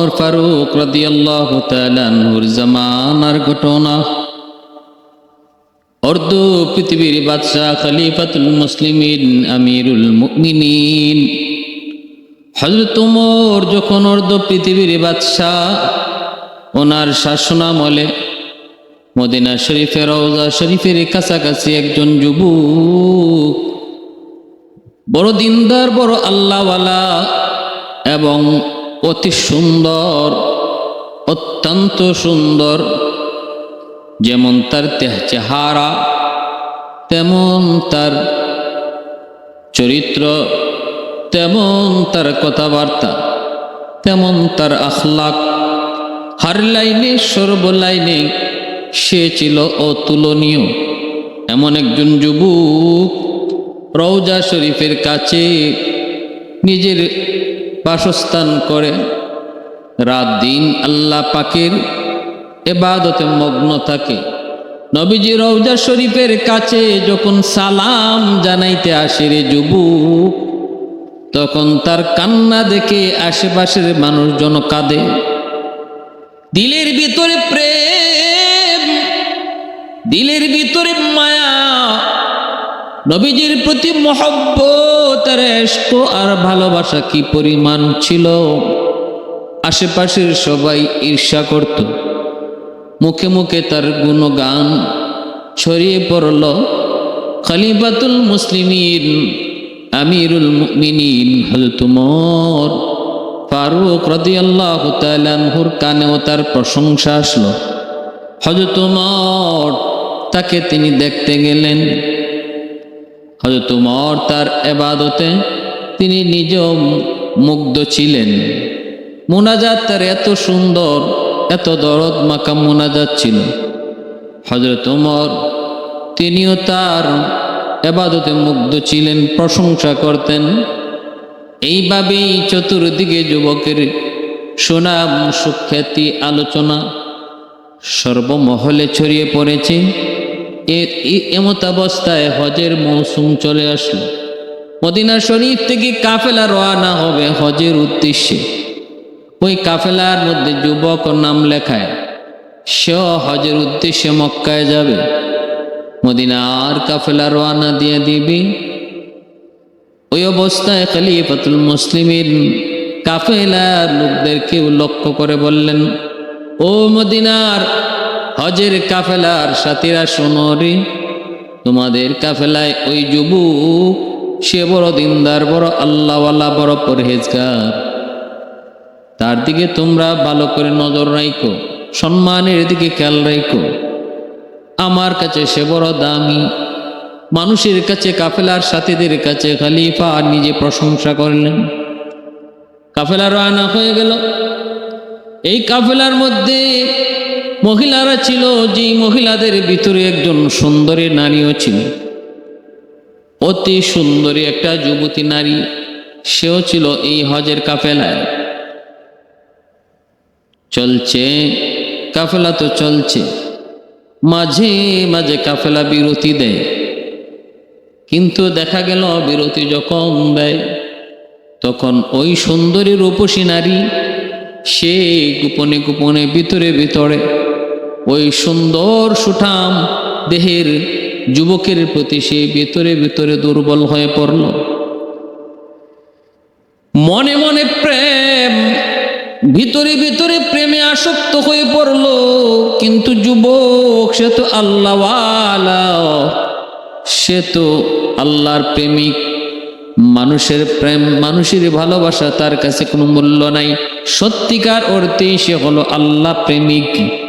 ওমর ফারুক রাদিয়াল্লাহু তাআলা আনহুর জামানার ঘটনা। অর্ধ পৃথিবীর বাদশাহ খলিফাতুল মুসলিমিন আমিরুল মুমিনিন। হযরত ওমর যখন অর্ধ পৃথিবীর বাদশাহ, ওনার শাসনামলে মদিনা শরীফের রওজা শরীফের কাছাকাছি একজন যুবক, বড় দিনদার, বড় আল্লাহওয়ালা এবং অতি সুন্দর, অত্যন্ত সুন্দর। যেমন তার চেহারা, তেমন তার চরিত্র, তেমন তার কথাবার্তা, তেমন তার আখলাক। হার লাইনে, সর্ব লাইনে সে ছিল অতুলনীয়। এমন একজন যুবক রওজা শরীফের কাছে নিজের বাসস্থান করে। রাত দিন আল্লাহ পাকের এবাদতে মগ্ন থাকে। নবীজি রওজা শরীফের কাছে যখন সালাম জানাইতে আসে রে যুবক, তখন তার কান্না দেখে আশেপাশের মানুষজন কাঁদে। দিলের ভিতরে প্রেম, দিলের ভিতরে মায়া নবীজির প্রতি মহব্বত আর আর ভালোবাসা কি পরিমাণ ছিল? আশেপাশের সবাই ঈর্ষা করত। মুখে মুখে তার গুণগান ছড়িয়ে পড়ল, খলিফাতুল মুসলিমিন, আমিরুল মুমিনিন, হযরত উমর ফারুক রাদিয়াল্লাহু তাআলা আনহুর কানেও তার প্রশংসা আসলো। উমর তাকে তিনি দেখতে গেলেন। হযরত উমর তার এবাদতে তিনি নিজেও মুগ্ধ ছিলেন। মোনাজাত তার এত সুন্দর, এত দরদ মাকা মোনাজাত ছিল। হজরত উমর তিনিও তার এবাদতে মুগ্ধ ছিলেন, প্রশংসা করতেন। এইভাবেই চতুর্দিকে যুবকের সুনাম, সুখ্যাতি, আলোচনা সর্বমহলে ছড়িয়ে পড়েছে। এমত অবস্থায় হজের মৌসুম চলে আসলো। মদিনা শরীফ থেকে কাফেলা রওনা হবে হজের উদ্দেশ্যে। ওই কাফেলার মধ্যে যুবক নাম লেখায়, সেও হজের উদ্দেশ্যে মক্কায় যাবে। মদিনা আর কাফেলা রওনা দিয়ে দিবি। ওই অবস্থায় খলিফাতুল মুসলিমের কাফেলার লোকদেরকে লক্ষ্য করে বললেন, ও মদিনার হজের কাফেলার সাথীরা শোনো রে। তোমাদের কাফেলায় ওই যুবক, সে বড় দিনদার, বড় আল্লাহওয়ালা, বড় পরহেজগার। তার দিকে তোমরা ভালো করে নজর রাখো সম্মানের দিকে খেয়াল রাখো আমার কাছে সে বড় দামি। মানুষের কাছে, কাফেলার সাথীদের কাছে খালিফা আর নিজে প্রশংসা করলেন। কাফেলার আনা হয়ে গেল। এই কাফেলার মধ্যে মহিলারা ছিল যে মহিলাদের ভিতরে একজন সুন্দরী নারীও ছিল। অতি সুন্দরী একটা যুবতী নারী, সেও ছিল এই হজের কাফেলায়। চলছে, কাফেলা তো চলছে। মাঝে মাঝে কাফেলা বিরতি দেয়। কিন্তু দেখা গেল বিরতি যখন দেয়, তখন ওই সুন্দরী রূপসী নারী, সে গোপনে গোপনে ভিতরে ভিতরে ওই সুন্দর সুঠাম দেহের যুবকের প্রতি সে ভিতরে ভিতরে দুর্বল হয়ে পড়ল। মনে মনে প্রেম, ভিতরে ভিতরে প্রেমে আসক্ত হয়ে পড়ল। কিন্তু যুবক, সে তো আল্লাহওয়ালা। সে তো আল্লাহর প্রেমিক। মানুষের প্রেম, মানুষের ভালোবাসা তার কাছে কোনো মূল্য নাই। সত্যিকার অর্থেই সে হলো আল্লাহ প্রেমিক।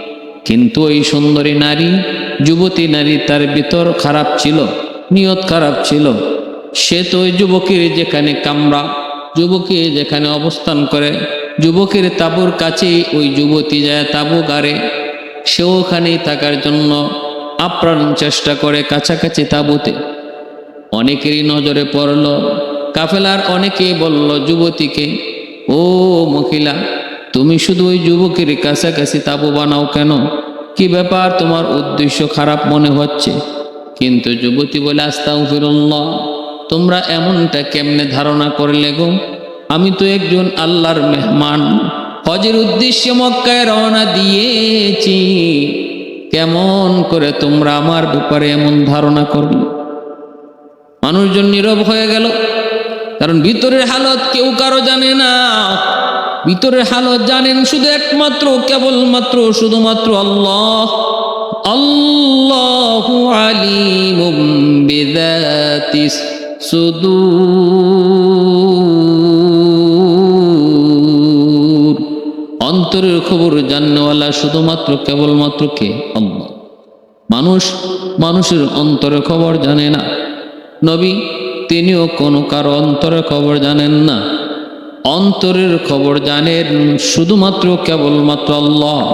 কিন্তু ওই সুন্দরী নারী, যুবতী নারী তার ভিতর খারাপ ছিল, নিয়ত খারাপ ছিল। সে তো ওই যুবকের যেখানে কামরা, যুবকে যেখানে অবস্থান করে, যুবকের তাবুর কাছেই ওই যুবতী যায় তাবু গাড়ে সে ওখানেই থাকার জন্য আপ্রাণ চেষ্টা করে কাছাকাছি তাবুতে। অনেকেরই নজরে পড়ল, কাফেলার অনেকেই বলল, যুবতীকে, ও মহিলা তুমি শুধু ওই যুবকের কাছাকাছি তাবু বানাও কেন? কি ব্যাপার? তোমার উদ্দেশ্য খারাপ মনে হচ্ছে। কিন্তু যুবতী বলে আস্তাও ফিরল্লাহ তোমরা এমনটা কেমনে ধারণা করলে গো? আমি তো একজন আল্লাহর মেহমান। হজের উদ্দেশ্যে মক্কায় রওনা দিয়েছি। কেমন করে তোমরা আমার ব্যাপারে এমন ধারণা করলে? মানুষজন নীরব হয়ে গেল। কারণ ভিতরের হালত কেউ কারও জানে না। ভিতরের হালত জানেন শুধু একমাত্র, কেবলমাত্র, শুধুমাত্র আল্লাহ। আল্লাহ বিদাতিস সুদূর। অন্তরের খবর জাননেওয়ালা শুধুমাত্র, কেবলমাত্র কে? আল্লাহ। মানুষ মানুষের অন্তরের খবর জানে না। নবী, তিনিও কোনো কারও অন্তরের খবর জানেন না। অন্তরের খবর জানেন শুধুমাত্র কেবলমাত্র আল্লাহ।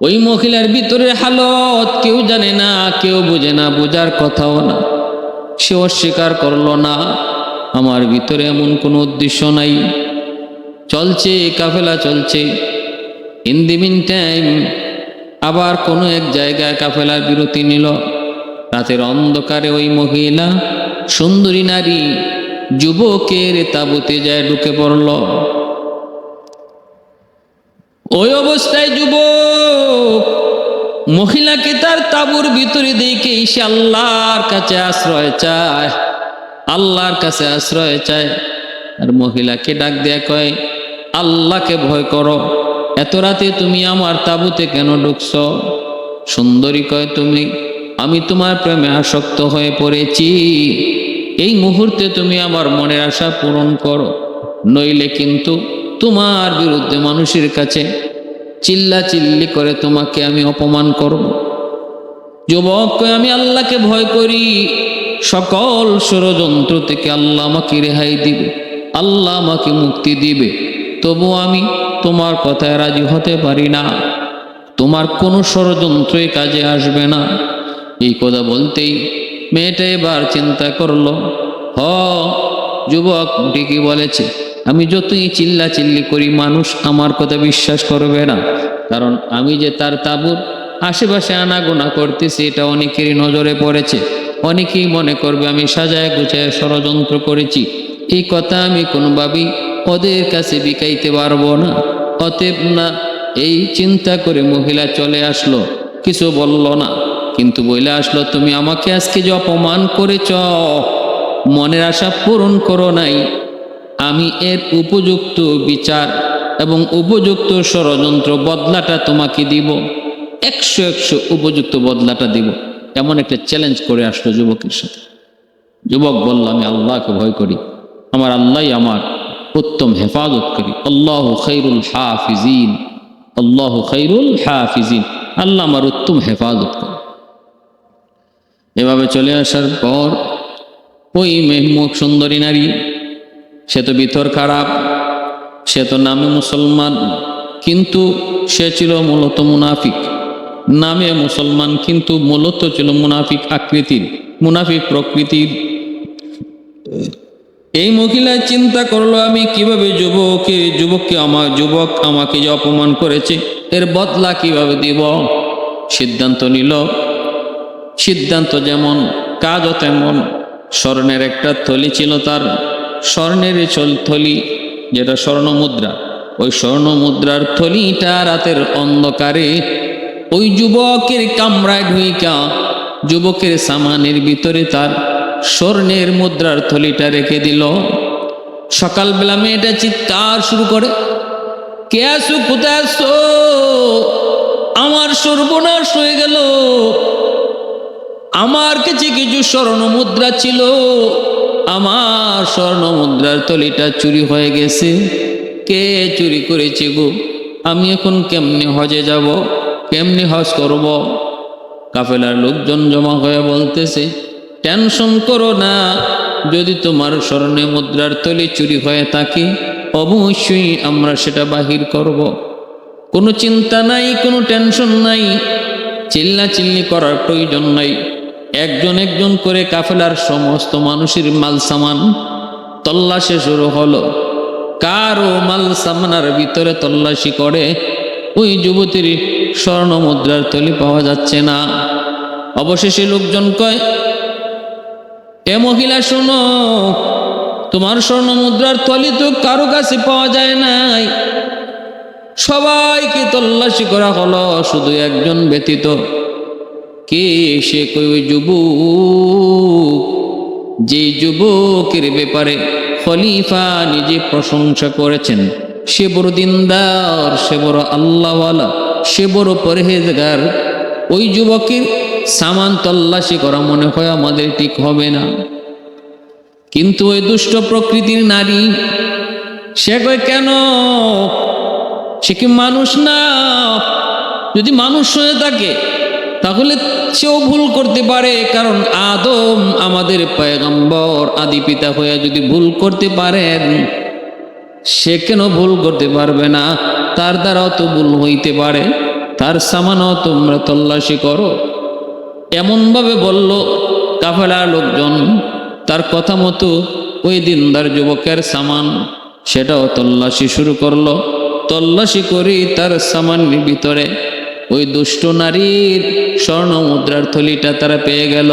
ওই মহিলার ভিতরের হালত কেউ জানে না, কেউ বুঝে না, বোঝার কথাও না। সে অস্বীকার করল, না, আমার ভিতরে এমন কোনো উদ্দেশ্য নাই। চলছে, কাফেলা চলছে। ইন মিন টাইম আবার কোনো এক জায়গায় কাফেলার বিরতি নিল। রাতের অন্ধকারে ওই মহিলা সুন্দরী নারী যুবকের তাবুতে যায় ঢুকে পড়ল। ওই অবস্থায় যুবক মহিলাকে তার তাবুর ভিতরে দেখে সে আল্লাহর কাছে আশ্রয় চায়, আল্লাহর কাছে আশ্রয় চায়। আর মহিলাকে ডাক দেয়া কয়, আল্লাহকে ভয় করো, এত রাতে তুমি আমার তাবুতে কেন ঢুকছ? সুন্দরী কয় তুমি, আমি তোমার প্রেমে আসক্ত হয়ে পড়েছি। এই মুহূর্তে তুমি আমার মনের আশা পূরণ করো। নইলে কিন্তু তোমার বিরুদ্ধে মানুষের কাছে চিল্লা চিল্লি করে তোমাকে আমি অপমান করব। যুবক আমি আল্লাহকে ভয় করি। সকল ষড়যন্ত্র থেকে আল্লাহ আমাকে রেহাই দিবে, আল্লাহ আমাকে মুক্তি দিবে। তবু আমি তোমার কথায় রাজি হতে পারি না। তোমার কোনো ষড়যন্ত্রই কাজে আসবে না। এই কথা বলতেই মেয়েটা এবার চিন্তা করল, হ, যুবক ঠিকই বলেছে। আমি যতই চিল্লা চিল্লি করি, মানুষ আমার কথা বিশ্বাস করবে না। কারণ আমি যে তার তাবুর আশেপাশে আনাগোনা করতেছি, এটা অনেকেরই নজরে পড়েছে। অনেকেই মনে করবে আমি সাজায় গুছায় ষড়যন্ত্র করেছি। এই কথা আমি কোনোভাবেই ওদের কাছে বিকাইতে পারব না। অতএব না, এই চিন্তা করে মহিলা চলে আসলো। কিছু বলল না। কিন্তু বলে আসলো, তুমি আমাকে আজকে যে অপমান করেছ, মনের আশা পূরণ করো নাই। আমি এর উপযুক্ত বিচার এবং উপযুক্ত ষড়যন্ত্র বদলাটা তোমাকে দিব, একশো একশো উপযুক্ত বদলাটা দিব। এমন একটা চ্যালেঞ্জ করে আসলো যুবকের সাথে। যুবক বলল, আমি আল্লাহকে ভয় করি। আমার আল্লাহ আমার উত্তম হেফাজত করি। আল্লাহ খৈরুল হাফিজিন, আল্লাহ খৈরুল হাফিজিন। আল্লাহ আমার উত্তম হেফাজত করে এভাবে চলে আসার পর, ওই মেহমুখ সুন্দরী নারী, সে তো ভিতর খারাপ, সে তো নামে মুসলমান, কিন্তু সে ছিল মূলত মুনাফিক। নামে মুসলমান, কিন্তু মূলত ছিল মুনাফিক আকৃতির, মুনাফিক প্রকৃতির। এই মহিলা চিন্তা করল, আমি কীভাবে যুবকে, যুবককে আমার, যুবক আমাকে যে অপমান করেছে, এর বদলা কীভাবে দিব? সিদ্ধান্ত নিল সিদ্ধান্ত যেমন, কাজও তেমন। স্বর্ণের একটা থলি ছিল তার, স্বর্ণের চল থলি, যেটা স্বর্ণ মুদ্রা ওই স্বর্ণ মুদ্রার থলিটা রাতের অন্ধকারে ওই যুবকের কামরায় ঢুইকা, যুবকের সামানের ভিতরে তার স্বর্ণের মুদ্রার থলিটা রেখে দিল। সকালবেলা মেয়েটা চিৎকার শুরু করে, কে আসো কোথায় আসো আমার সর্বনাশ হয়ে গেল। আমার কাছে কিছু স্বর্ণ মুদ্রা ছিল। আমার স্বর্ণ মুদ্রার তলিটা চুরি হয়ে গেছে। কে চুরি করেছে গো? আমি এখন কেমনে হজে যাব? কেমনে হজ করব? কাফেলার লোকজন জমা হয়ে বলতেছে, টেনশন করো না। যদি তোমার স্বর্ণে মুদ্রার তলি চুরি হয়ে থাকে, অবশ্যই আমরা সেটা বাহির করব। কোনো চিন্তা নাই, কোনো টেনশন নাই। চিল্লা চিল্লি করার প্রয়োজন নাই। একজন একজন করে কাফেলার সমস্ত মানুষের মাল সামান তল্লাশি শুরু হলো। কারও মাল সামানার ভিতরে তল্লাশি করে, ওই যুবতীর স্বর্ণ মুদ্রার তলি পাওয়া যাচ্ছে না। অবশেষে লোকজন কয়, এ মহিলা, শোনো, তোমার স্বর্ণ মুদ্রার থলি তো কারও কাছে পাওয়া যায় নাই। সবাইকে তল্লাশি করা হলো, শুধু একজন ব্যতীত কে সে কই যুবক? যে যুবকের ব্যাপারে খলিফা নিজে প্রশংসা করেছেন, সে বড় দিনদার, সে বড় আল্লাহওয়ালা, সে বড় পরহেজগার। ওই যুবকের সামান তল্লাশি করা মনে হয় আমাদের ঠিক হবে না। কিন্তু ওই দুষ্ট প্রকৃতির নারী, সে কয়, কেন? সে কি মানুষ না? যদি মানুষ হয়ে থাকে তাহলে সেও ভুল করতে পারে, কারণ আদম আমাদের পয়গম্বর, আদি পিতা হয়ে যদি ভুল করতে পারেন, সে কেন ভুল করতে পারবে না? তার দ্বারাও তো ভুল হইতে পারে, তার সামানও তোমরা তল্লাশি করো। এমনভাবে বলল কাফেলার লোকজন, তার কথা মতো ওই দিনদার যুবকের সামান, সেটাও তল্লাশি শুরু করল। তল্লাশি করি তার সামানের ভিতরে ওই দুষ্ট নারীর স্বর্ণ মুদ্রার থলিটা তারা পেয়ে গেল।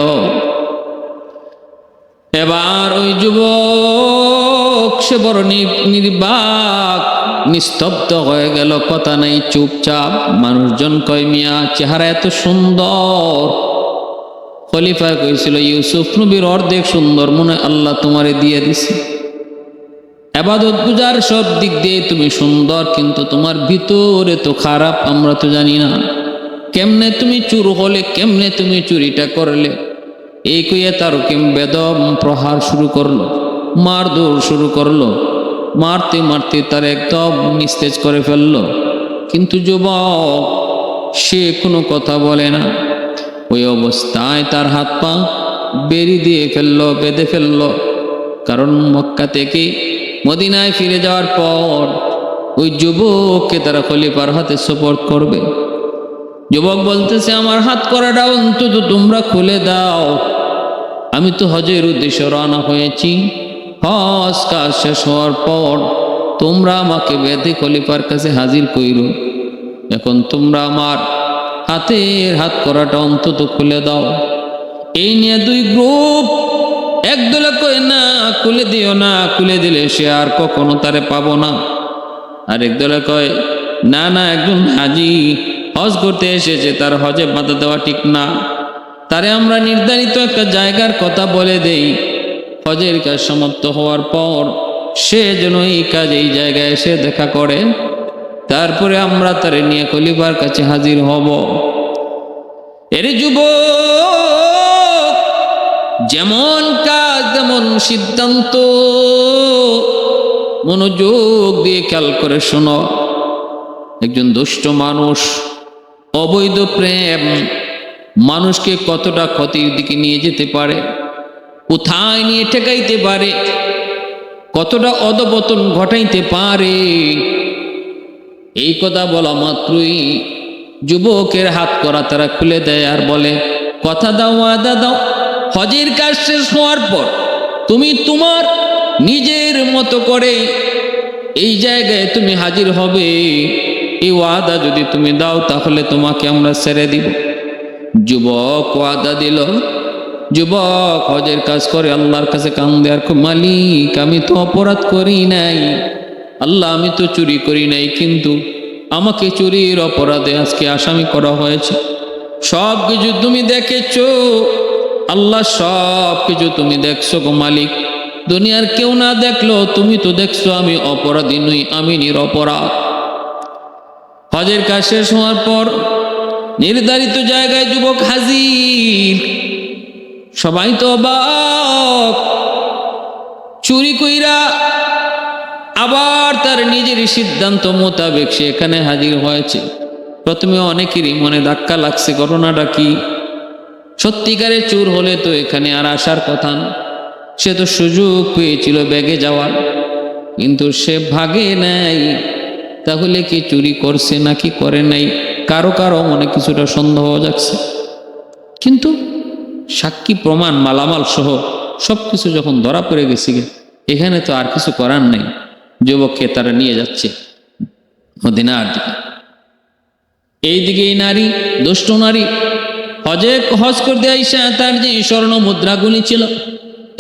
এবার ওই যুবক, সে বড় নির্বাক, নিস্তব্ধ হয়ে গেল। কথা নেই, চুপচাপ। মানুষজন কয়, মিয়া, চেহারা এত সুন্দর। খলিফা কইছিল, ইউসুফ নবীর অর্ধেক সুন্দর, মনে আল্লাহ তোমারে দিয়ে দিছে। আবাদত গুজার সব দিক দিয়ে তুমি সুন্দর, কিন্তু তোমার ভিতরে তো খারাপ, আমরা তো জানি না। কেমনে তুমি চুর হলে, কেমনে তুমি চুরিটা করলে? এই কইয়া তার কেম বেদম প্রহার শুরু করল, মারধর শুরু করল, মারতে মারতে তার একদম নিস্তেজ করে ফেলল। কিন্তু যুবক, সে কোনো কথা বলে না। ওই অবস্থায় তার হাত পা বেরি দিয়ে ফেলল, বেঁধে ফেলল। কারণ মক্কা থেকে মদিনায় ফিরে যাওয়ার পর ওই যুবককে তারা খলিফার হাতে সোপর্ট করবে। যুবক বলতেছে, আমার হাত করাটা অন্তত তোমরা খুলে দাও। আমি তো হজের উদ্দেশ্যে রওনা হয়েছি। হজ কাজ শেষ হওয়ার পর তোমরা আমাকে বেঁধে খলিফার কাছে হাজির কইরো। এখন তোমরা আমার হাতের হাত করাটা অন্তত খুলে দাও। এই নিয়ে দুই গ্রুপ একদলে কয় না খুলে দিও না খুলে দিলে সে আর কখনো তারে পাবো না। আর একদলে কয়, না না, একজন হাজি হজ করতে এসেছে, তার হজে বাধা দেওয়া ঠিক না। তারে আমরা নির্ধারিত একটা জায়গার কথা বলে দেই। হজের কাজ সমাপ্ত হওয়ার পর সে যেন এই কাজ এই জায়গায় এসে দেখা করে। তারপরে আমরা তারে নিয়ে কলিবার কাছে হাজির হব। এর যুবক! যেমন কাজ, তেমন সিদ্ধান্ত। মনোযোগ দিয়ে খেয়াল করে শোনো। একজন দুষ্ট মানুষ, অবৈধ প্রেম, মানুষকে কতটা ক্ষতির দিকে নিয়ে যেতে পারে, কোথায় নিয়ে ঠেকাইতে পারে, কতটা অধপতন ঘটাইতে পারে, এই কথা বলা মাত্রই যুবকের হাত করা তারা খুলে দেয় আর বলে, কথা দাও আদা দাও। হজের কাজ শেষ হওয়ার পর তুমি তোমার নিজের মতো করে এই জায়গায় তুমি হাজির হবে। এই ওয়াদা যদি তুমি দাও, তাহলে তোমাকে আমরা ছেড়ে দিব। যুবক ওয়াদা দিল। যুবক হজের কাজ করে, আল্লাহর কাছে কান দেয়ার খুব মালিক, আমি তো অপরাধ করি নাই। আল্লাহ, আমি তো চুরি করি নাই, কিন্তু আমাকে চুরির অপরাধে আজকে আসামি করা হয়েছে। সব কিছু তুমি দেখেছ। আল্লাহ সব কিছু তুমি দেখছ গো মালিক। দুনিয়ার কেউ না দেখল, তুমি তো দেখছ আমি অপরাধী নই, আমি নিরপরাধ। হজের কাজ শেষ হওয়ার পর নির্ধারিত জায়গায় যুবক হাজির। সবাই তো অবাক। চুরি কইরা আবার তার নিজের সিদ্ধান্ত মোতাবেক সে এখানে হাজির হয়েছে। প্রথমে অনেকেরই মনে ধাক্কা লাগছে, ঘটনাটা কি? সত্যিকারের চুর হলে তো এখানে আর আসার কথা না। সে তো সুযোগ পেয়েছিল ব্যাগে যাওয়ার। কিন্তু সে ভাগে নাই তাহলে কি চুরি করছে নাকি করে নাই? কারও কারও মনে কিছুটা সন্দেহ যাচ্ছে কিন্তু সাক্ষী প্রমাণ, মালামাল সহ সব কিছু যখন ধরা পড়ে গেছে এখানে তো আর কিছু করার নাই। যুবককে তারা নিয়ে যাচ্ছে মদিনার দিকে। এইদিকে এই নারী, দুষ্ট নারী হজে হজ করতে আইসা তার যে স্বর্ণ মুদ্রাগুলি ছিল,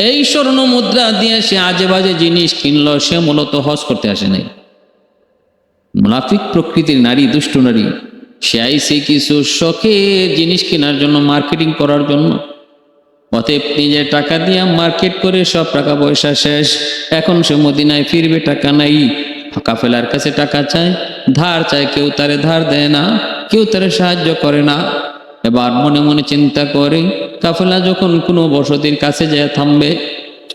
এই স্বর্ণ মুদ্রা দিয়ে সে আজে বাজে জিনিস কিনল, সে মূলত হজ করতে আসে নাই। মুনাফিক প্রকৃতির নারী, দুষ্ট নারী, সে আইসে কিছু শখে জিনিস কেনার জন্য, মার্কেটিং করার জন্য। অতএব নিজে টাকা দিয়ে মার্কেট করে সব টাকা পয়সা শেষ। এখন সে মদিনায় ফিরবে, টাকা নাই। কাফেলার কাছে টাকা চায়, ধার চায়, কেউ তারে ধার দেয় না, কেউ তারে সাহায্য করে না। এবার মনে মনে চিন্তা করে, কাফেলা যখন কোনো বসতির কাছে যায় থামবে,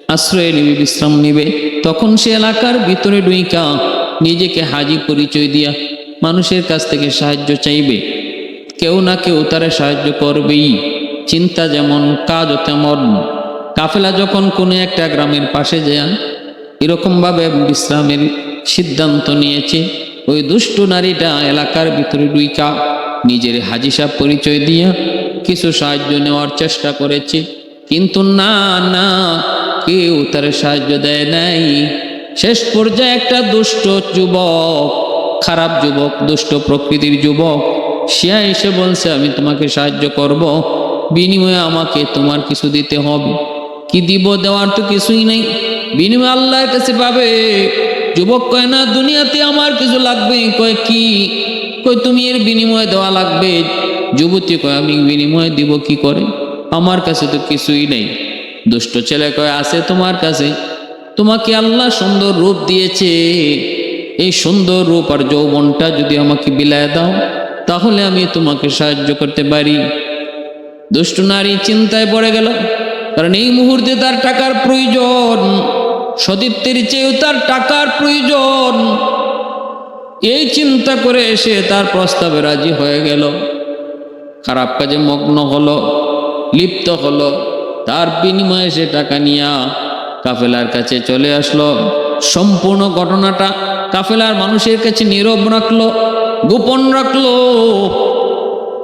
আশ্রয় নিবে, বিশ্রাম নিবে, তখন সে এলাকার ভিতরে ডুইকা নিজেকে হাজি পরিচয় দিয়া মানুষের কাছ থেকে সাহায্য চাইবে। কেউ না কেউ তারা সাহায্য করবেই। চিন্তা যেমন, কাজও তেমন। কাফেলা যখন কোনো একটা গ্রামের পাশে যায়, এরকমভাবে বিশ্রামের সিদ্ধান্ত নিয়েছে। ওই দুষ্ট নারীটা এলাকার ভিতরে ডুইকা নিজের হাজি সাহেব পরিচয় দিয়া কিছু সাহায্য নেওয়ার চেষ্টা করেছে। কিন্তু না না, কেউ তার সাহায্য দেয় নাই। শেষ পর্যায়ে একটা দুষ্ট যুবক, খারাপ যুবক, দুষ্ট প্রকৃতির যুবক, সে এসে বলছে, আমি তোমাকে সাহায্য করব। বিনিময়ে আমাকে তোমার কিছু দিতে হবে। কি দিব দেওয়ার তো কিছুই নেই। বিনিময়ে আল্লাহর কাছে পাবে। যুবক কয়, না, দুনিয়াতে আমার কিছু লাগবে কয়, কি? কই তুমি এর বিনিময়ে দেওয়া লাগবে? যুবতী কয়, আমি বিনিময়ে দিব কি করে? আমার কাছে তো কিছুই নেই। দুষ্ট ছেলে কয়, আছে তোমার কাছে। তোমাকে আল্লাহ সুন্দর রূপ দিয়েছে। এই সুন্দর রূপ আর যৌবনটা যদি আমাকে বিলায় দাও, তাহলে আমি তোমাকে সাহায্য করতে পারি। দুষ্ট নারী চিন্তায় পড়ে গেল, কারণ এই মুহূর্তে তার টাকার প্রয়োজন, সতীত্বের চেয়েও তার টাকার প্রয়োজন। এই চিন্তা করে এসে তার প্রস্তাবে রাজি হয়ে গেল। খারাপ কাজে মগ্ন হলো, লিপ্ত হলো। তার বিনিময়ে সে টাকা নিয়া কাফেলার কাছে চলে আসলো। সম্পূর্ণ ঘটনাটা কাফেলার মানুষের কাছে নীরব রাখল, গোপন রাখল।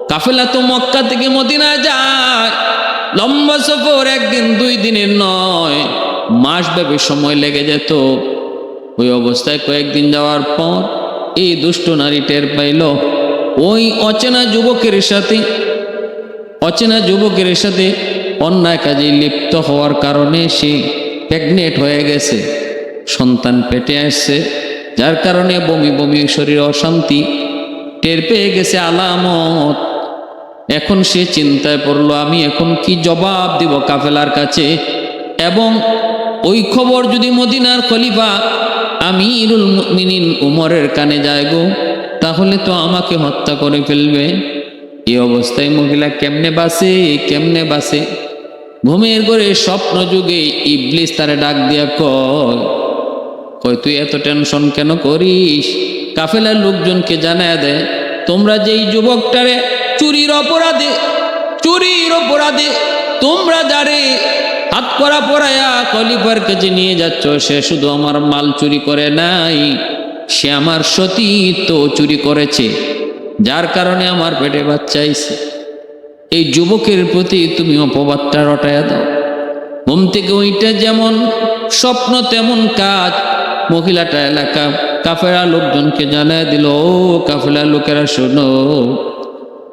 কাফেলা তো মক্কা থেকে মদিনা যায়। লম্বা সফর একদিন দুই দিনের নয় মাস ব্যাপী সময় লেগে যেত। ওই অবস্থায় কয়েকদিন যাওয়ার পর এই দুষ্ট নারী টের পাইল। ওই অচেনা যুবকের সাথে, অচেনা যুবকের সাথে অন্যায় কাজে লিপ্ত হওয়ার কারণে সে প্রেগনেট হয়ে গেছে। সন্তান পেটে আসছে, যার কারণে বমি বমি, শরীর অশান্তি টের পেয়ে গেছে আলামত। এখন সে চিন্তায় পড়ল, আমি এখন কি জবাব দিব কাফেলার কাছে? এবং ওই খবর যদি মদিনার খলিফা আমিরুল মিনিন উমরের কানে যায় গো, তাহলে তো আমাকে হত্যা করে ফেলবে। এই অবস্থায় মহিলা কেমনে বাসে কেমনে বাসে ঘুমের ঘরে স্বপ্ন যুগে ইবলিস তারে ডাক দিয়া কয় তুই এত টেনশন কেন করিস? কাফেলার লোকজনকে জানায় দেয় তোমরা যেই যুবকটারে চুরির অপরাধে চুরির অপরাধে তোমরা যারে হাত করা পরায়া কলিফার কাছে নিয়ে যাচ্ছ, সে শুধু আমার মাল চুরি করে নাই, সে আমার সতীত্ব চুরি করেছে, যার কারণে আমার পেটে বাচ্চা আইছে। এই যুবকের প্রতি তুমি অপবাদটা রটায়া দাও। ঘুম থেকে ওইটা যেমন স্বপ্ন, তেমন কাজ। মহিলাটা এলাকা কাফেরা লোকজনকে জানায় দিল, ও কাফেলা লোকেরা, শোনো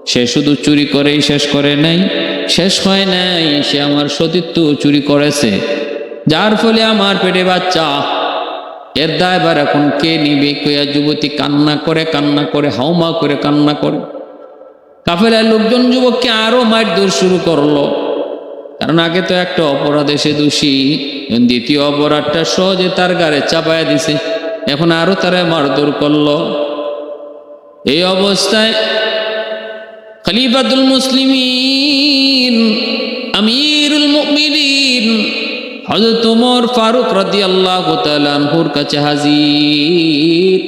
সে শুধু চুরি করেই শেষ করে নাই, শেষ হয় নাই, সে আমার সতীত্ব চুরি করেছে। যার ফলে আমার পেটে বাচ্চা। এর দায়বার এখন কে নিবে? কইয়া যুবতী কান্না করে কান্না করে হাউমা করে, কান্না করে। কাফেলার লোকজন যুবককে আরও মারধর শুরু করল। কারণ আগে তো একটা অপরাধে সে দোষী। দ্বিতীয় অপরাধটা সহজে তার গাড়ে চাপায়া দিছে। এখন আরও তারা মারধর করল। এই অবস্থায় খলিফাতুল মুসলিমিন, আমিরুল মুমিনিন, হযরত ওমর ফারুক রাদিয়াল্লাহু তাআলা আনহুর কাছে হাজির।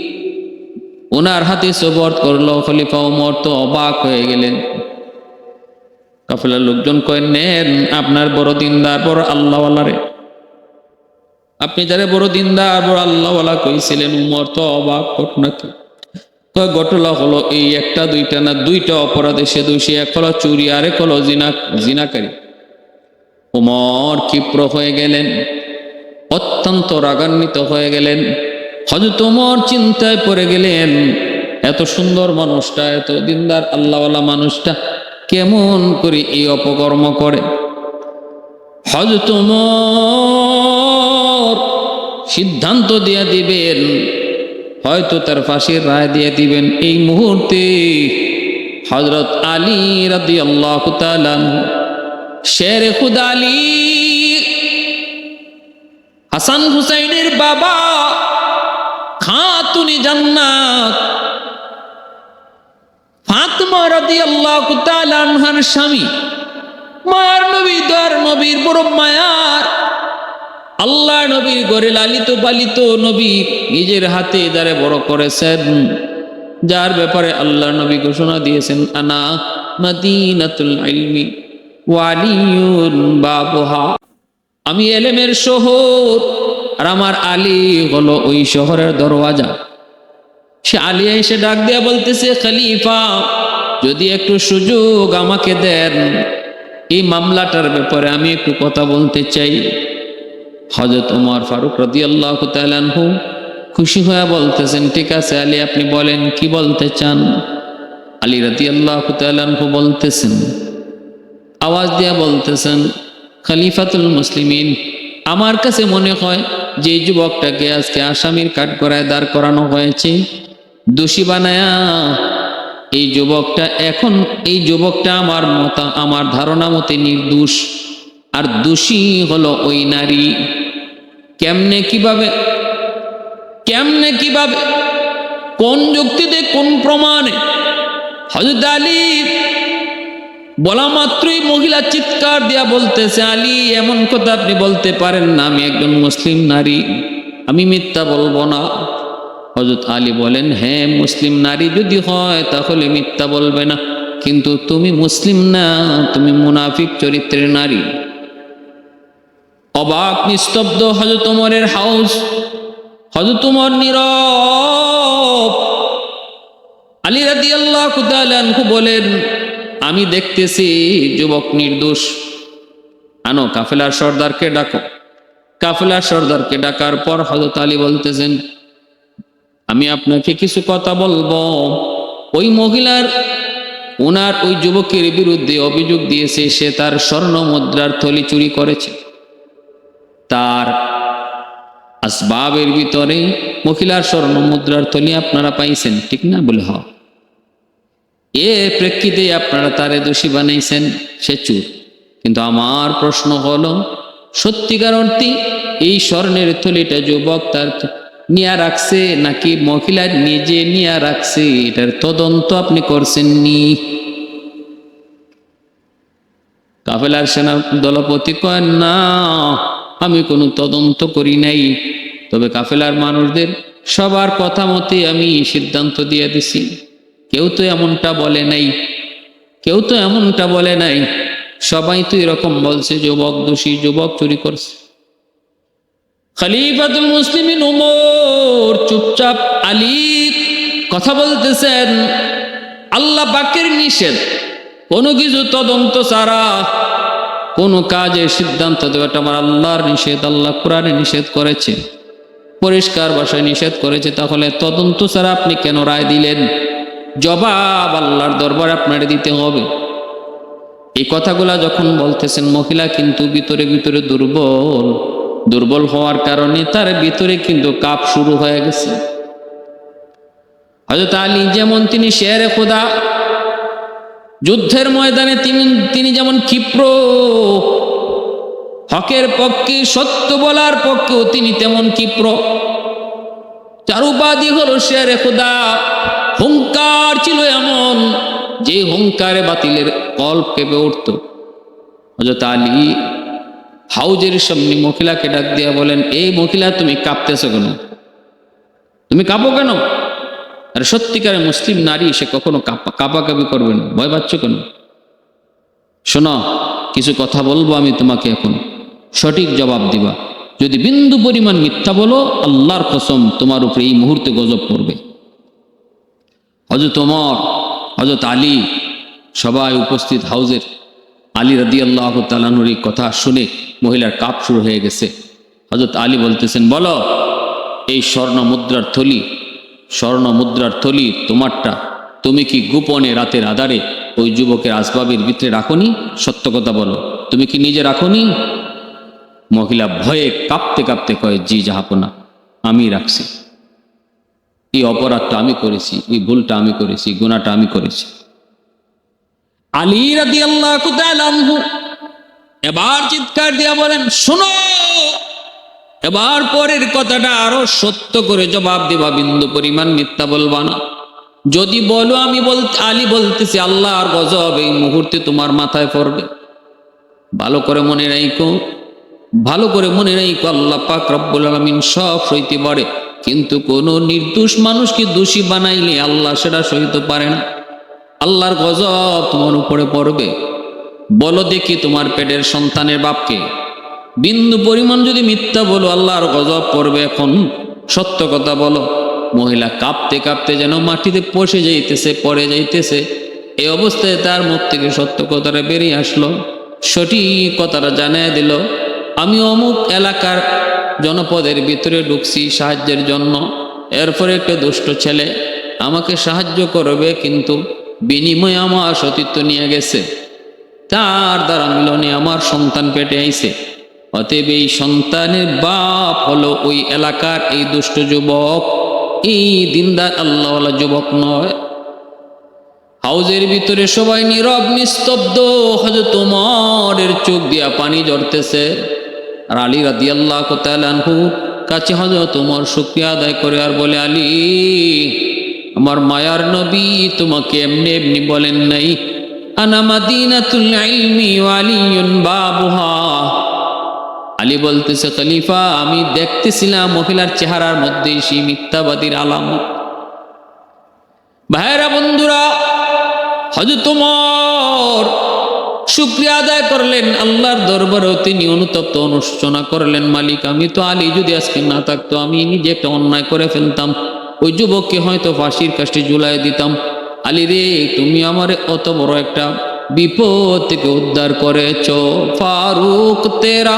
ওনার হাতে সোবর্দ করল, খলিফা ওমর তো অবাক হয়ে গেলেন। কাফেলার লোকজন কয়, নেন, আপনার বড় দিনদার, বড় আল্লাহওয়ালারে আপনি যারা বড় দিনদার, বড় আল্লাহওয়ালা কইছিলেন উমর তো অবাক ঘটনা কি? কয় ঘটনা হলো এই একটা, দুইটা না, দুইটা অপরাধে সে দোষী এক হলো চুরি আরেক হলো জিনা, জিনাকারী। উমর ক্ষিপ্র হয়ে গেলেন, অত্যন্ত রাগান্বিত হয়ে গেলেন। হজরত উমর চিন্তায় পড়ে গেলেন, এত সুন্দর মানুষটা, এত দিনদার আল্লাহওয়ালা মানুষটা কেমন করে এই অপকর্ম করে? হজরত উমর সিদ্ধান্ত দিয়ে দিবেন হয়তো তার ফাঁসির রায় দিয়ে দিবেন এই মুহূর্তে। হজরত আলী রাদি আল্লাহ শের খুদ আলী, হাসান হুসাইনের বাবা, খাতুনি জান্নাত, ফাতমা রাদিয়াল্লাহু তাআলা আনহার স্বামী, মায়ার নবী, দয়ার নবীর বড় মায়ার আল্লাহ নবীর ঘরে লালিত পালিত নবী নিজের হাতে দ্বারে বড় করেছেন, যার ব্যাপারে আল্লাহ নবী ঘোষণা দিয়েছেন, আনা মাদিনাতুল ইলমি ওয়ালিয়ুন বাবুহা। আমি এলেমের শহর, আর আমার আলী হলো ওই শহরের দরওয়াজা। সে আলিয়া এসে ডাক দিয়া বলতেছে, খলিফা, যদি একটু সুযোগ আমাকে দেন, এই মামলাটার ব্যাপারে আমি একটু কথা বলতে চাই। হজরত উমর ফারুক রদি আল্লাহ তালহু খুশি হয়ে বলতেছেন, ঠিক আছে আলী, আপনি বলেন, কি বলতে চান? আলী রদি আল্লাহ তালহু বলতেছেন, আওয়াজ দিয়া বলতেছেন, খলিফাতুল মুসলিমিন, আমার কাছে মনে হয় যে যুবকটাকে আজকে আসামির কাঠগড়ায় দাঁড় করানো হয়েছে। দোষী বানায়া এই যুবকটা, এখন এই যুবকটা আমার মতা, আমার ধারণা মতে নির্দোষ। আর দোষী হলো ওই নারী। কেমনে কীভাবে কেমনে কীভাবে, কোন যুক্তিতে, কোন প্রমাণে? হজরত আলী বলা মাত্রই মহিলা চিৎকার দিয়া বলতেছে, আলী, এমন কথা আপনি বলতে পারেন না, আমি একজন মুসলিম নারী, আমি মিথ্যা বলব না। হজরত আলী বলেন হ্যাঁ মুসলিম নারী যদি হয়, তাহলে মিথ্যা বলবে না। কিন্তু তুমি মুসলিম না, তুমি মুনাফিক চরিত্রের নারী। অবাক নিস্তব্ধ হজরত উমরের হাউস। হজরত উমর নীরব। আলী রাদি আল্লাহ কুতালু বলেন, আমি দেখতেছি যুবক নির্দোষ। আনো, কাফেলার সর্দারকে ডাকো। কাফেলার সর্দারকে ডাকার পর হজরত আলী বলতেছেন, আমি আপনাকে কিছু কথা বলব। ওই মহিলার ওনার ওই যুবকের বিরুদ্ধে অভিযোগ দিয়েছে, সে তার স্বর্ণ মুদ্রার থলি চুরি করেছে। তার আসবাবের ভিতরে মহিলার স্বর্ণ মুদ্রার থলি আপনারা পাইছেন, ঠিক না বলে হ? এ প্রেক্ষিতে আপনারা তারে দোষী বানাইছেন, সে চুর। কিন্তু আমার প্রশ্ন হলো, সত্যিকার অর্থে এই স্বর্ণের থলিটা যুবক তার নিয়া রাখছে নাকি মহিলা নিজে নিয়া রাখছে, এটার তদন্ত আপনি করছেননি? কাফেলার সেনা দলপতি কয়, না আমি কোনো তদন্ত করি নাই। তবে কাফেলার মানুষদের সবার কথা মতে আমি সিদ্ধান্ত দিয়ে দিছি। কেউ তো এমনটা বলে নাই। কেউ তো এমনটা বলে নাই। সবাই তো এরকম বলছে, যুবক দোষী, যুবক চুরি করছে। খলিফাতুল মুসলিমিন উমর চুপচাপ আলী কথা বলতেছেন। আল্লাহ বাকের নিষেধ। কোনো কিছু তদন্ত ছাড়া কোনো কাজে সিদ্ধান্ত দেওয়াটা আমার আল্লাহর নিষেধ, আল্লাহ কোরআনে নিষেধ করেছে। পরিষ্কার ভাষায় নিষেধ করেছে, তাহলে তদন্ত ছাড়া আপনি কেন রায় দিলেন? জবাব আল্লাহর দরবার আপনার দিতে হবে। এই কথাগুলা যখন বলতেছেন, মহিলা কিন্তু ভিতরে ভিতরে দুর্বল দুর্বল হওয়ার কারণে তার ভিতরে কিন্তু কাপ শুরু হয়ে গেছে। হয়তো আলী যেমন তিনি শেরে খোদা যুদ্ধের ময়দানে তিনি তিনি যেমন ক্ষিপ্র, হকের পক্ষে, সত্য বলার পক্ষেও তিনি তেমন ক্ষিপ্র। চার উপাধি হলো শেরে খোদা হুঙ্কার ছিল এমন যে হুঙ্কারে বাতিলের কল্প কেঁপে উঠত। হজরত আলী হাউজের সামনে মহিলাকে ডাক দিয়া বলেন, এই মহিলা, তুমি কাঁপতেছো কেন? তুমি কাঁপো কেন? আর সত্যিকারে মুসলিম নারী সে কখনো কাপা কাপাকাপি করবে না। ভয় পাচ্ছ কেন? শোনো, কিছু কথা বলব আমি তোমাকে এখন। সঠিক জবাব দিবা। যদি বিন্দু পরিমাণ মিথ্যা বলো, আল্লাহর কসম তোমার উপরে এই মুহূর্তে গজব পড়বে। হজরত ওমর হজরত আলী সবাই উপস্থিত হাউজের। আলী রাদি আল্লাহ তালানুর এই কথা শুনে মহিলার কাপ শুরু হয়ে গেছে। হজরত আলী বলতেছেন, বলো, এই স্বর্ণ মুদ্রার থলি স্বর্ণ মুদ্রার থলি তোমারটা। তুমি কি গোপনে রাতের আধারে ওই যুবকের আসবাবের ভিতরে রাখনি? সত্য কথা বলো। তুমি কি নিজে রাখনি? মহিলা ভয়ে কাঁপতে কাঁপতে কয়, জি, জাহাপনা, আমি রাখছি। এই অপরাধটা আমি করেছি, এই ভুলটা আমি করেছি গুণাটা আমি করেছি। আলী রাদি আল্লাহ এবার চিৎকার দিয়া বলেন, শোনো এবার পরের কথাটা আরও সত্য করে জবাব দিবা, বিন্দু পরিমাণ মিথ্যা বলবা না। যদি বলো, আমি বল আলী বলতেছি, আল্লাহ আর গজব এই মুহূর্তে তোমার মাথায় পড়বে। ভালো করে মনে রাইকো ভালো করে মনে রাইকো আল্লাহ পাক রব্বুল আলমিন সব সইতে পারে। কিন্তু কোন নির্দোষ মানুষকে দোষী বানাইলে আল্লাহ সেটা সইতে পারে না। আল্লাহর গজব তোমার উপরে পড়বে। বলো দেখি তোমার পেটের সন্তানের বাপকে। বিন্দু পরিমাণ যদি মিথ্যা বলো, আল্লাহর গজব পড়বে এখন। সত্য কথা বলো, মহিলা কাঁপতে কাঁপতে যেন মাটিতে পশে যাইতেছে, পড়ে যাইতেছে। এই অবস্থায় তার মুখ থেকে সত্য কথাটা বেরিয়ে আসলো, সঠিক কথাটা জানিয়ে দিল, আমি অমুক এলাকার জনপদের ভিতরে ঢুকছি সাহায্যের জন্য। এরপরে একটা দুষ্ট ছেলে আমাকে সাহায্য করবে, কিন্তু বিনিময়ে আমার সতীত্ব নিয়ে গেছে। তার দ্বারা মিলনে আমার সন্তান পেটে আইছে। অতএব এই সন্তানের বাপ হলো ওই এলাকার এই দুষ্ট যুবক। এই দিনদার আল্লাহওয়ালা যুবক নয়। হাউজের ভিতরে সবাই নীরব, নিস্তব্ধ। হজরত উমরের চোখ দিয়া পানি জড়তেছে আর আলী রাদি আল্লাহ কোথায়লানহু কাছে হজরত উমর শুক্রিয়া আদায় করে আর বলে, আলী, আমার মায়ার নবী তোমাকে এমনি এমনি বলেন নাই, আনা মাদিনাতুল ইলমি ওয়ালিয়ুন বাবুহা। আলী বলতেছে, খলিফা, আমি দেখতেছিলাম মহিলার চেহারার মধ্যে সেই মিথ্যাবাদীর আলামত। ভাইরা বন্ধুরা হজরত তোমার শুক্রিয়া আদায় করলেন, আল্লাহর দরবারেও তিনি অনুতপ্ত অনুশোচনা করলেন, মালিক, আমি তো আলী, যদি আজকে না থাকতো, আমি নিজে একটা অন্যায় করে ফেলতাম। ওই যুবককে হয়তো ফাঁসির কাছে ঝুলাই দিতাম। আলী রে, তুমি আমার অত বড় একটা বিপদ থেকে উদ্ধার করেছ। ফারুক, তেরা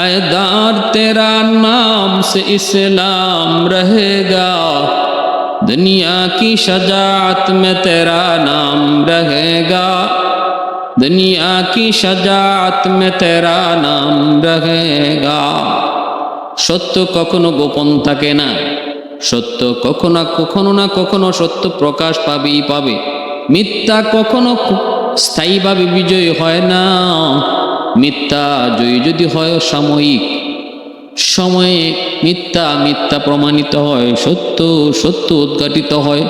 हैदार तेरा नाम से इस्लाम रहेगा दुनिया की शजात में तेरा नाम रहेगा दुनिया की शजात में तेरा नाम रहेगा সত্য কখনো গোপন থাকে না সত্য কখনো কখনো না কখনো সত্য প্রকাশ পাবেই পাবে মিথ্যা কখনো ক- স্থায়ীভাবে বিজয়ী হয় না মিথ্যা জয়ী যদি হয় সাময়িক। সময়ে মিথ্যা মিথ্যা প্রমাণিত হয়, সত্য সত্য উদ্ঘাটিত হয়।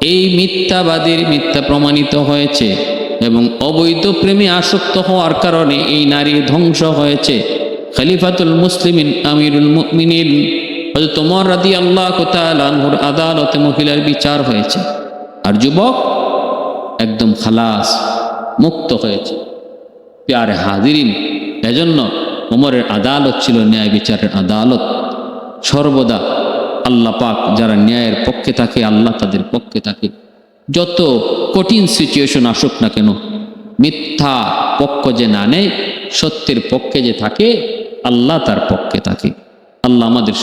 এই মিথ্যাবাদীর মিথ্যা প্রমাণিত হয়েছে এবং অবৈধ প্রেমে আসক্ত হওয়ার কারণে এই নারী ধ্বংস হয়েছে। খলিফাতুল মুসলিমিন, আমিরুল মুমিনিন, হযরত ওমর রাদিয়াল্লাহু তাআলা আনহুর আদালতে মহিলার বিচার হয়েছে। আর যুবক একদম খালাস, মুক্ত হয়েছে। প্যারে হাজিরিন। এজন্য ওমরের আদালত ছিল ন্যায় বিচারের আদালত। সর্বদা আল্লাহ পাক যারা ন্যায়ের পক্ষে থাকে, আল্লাহ তাদের পক্ষে থাকে। যত কঠিন সিচুয়েশন আসুক না কেন, মিথ্যা পক্ষ যে না নেয়, সত্যের পক্ষে যে থাকে, আল্লাহ তার পক্ষে থাকে। আল্লাহ আমাদের